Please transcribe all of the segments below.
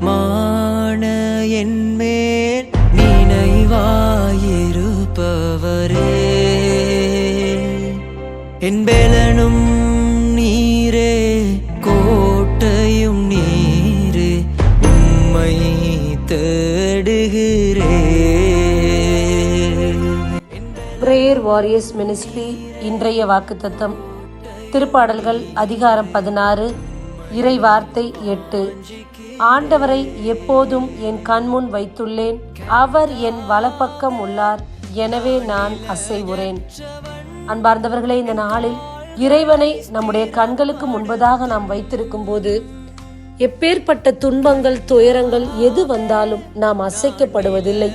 மான என்மேல் நினைவாயிருப்பவரே. என்பேலனும் நீரே கோட்டையும் நீரே உம்மை தேடுகிறே. பிரேயர் வாரியர்ஸ் மினிஸ்ட்ரி இன்றைய வாக்குத்தத்தம். திருப்பாடல்கள் அதிகாரம் பதினாறு இறை வார்த்தை எட்டு. ஆண்டவரை எப்போதும் என் கண்முன் வைத்துள்ளேன். அவர் என் வலப்பக்கம் உள்ளார். எனவே நான் அசைவுறேன். அன்பார்ந்தவர்களே இந்த நாளில் இறைவனை நம்முடைய கண்களுக்கு முன்பதாக நாம் வைத்திருக்கும் போது எப்பேற்பட்ட துன்பங்கள் துயரங்கள் எது வந்தாலும் நாம் அசைக்கப்படுவதில்லை.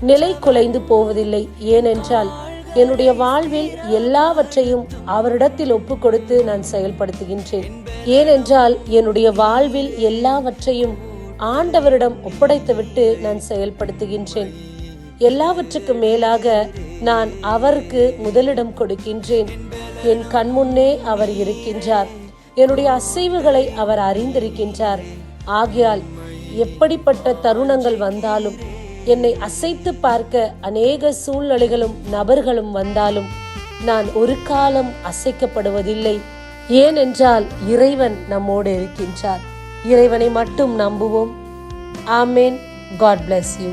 நிலை குலைந்து போவதில்லை. ஏனென்றால் என்னுடைய வாழ்வில் எல்லாவற்றையும் அவரிடத்தில் ஒப்பு கொடுத்து நான் செயல்படுத்துகின்றேன். ஏனென்றால் என்னுடைய வாழ்வில் எல்லாவற்றையும் ஆண்டவரிடம் ஒப்படைத்துவிட்டு நான் செயல்படுத்துகின்றேன். எல்லாவற்றுக்கும் மேலாக நான் அவருக்கு முதலிடம் கொடுக்கின்றேன். என் கண்முன்னே அவர் இருக்கின்றார். என்னுடைய அசைவுகளை அவர் அறிந்திருக்கின்றார். ஆகையால் எப்படிப்பட்ட தருணங்கள் வந்தாலும் என்னை அசைத்து பார்க்க அநேக சூழ்நிலைகளும் நபர்களும் வந்தாலும் நான் ஒரு காலம் அசைக்கப்படுவதில்லை. ஏனென்றால் இறைவன் நம்மோடு இருக்கின்றார். இறைவனை மட்டும் நம்புவோம். ஆமேன். God bless you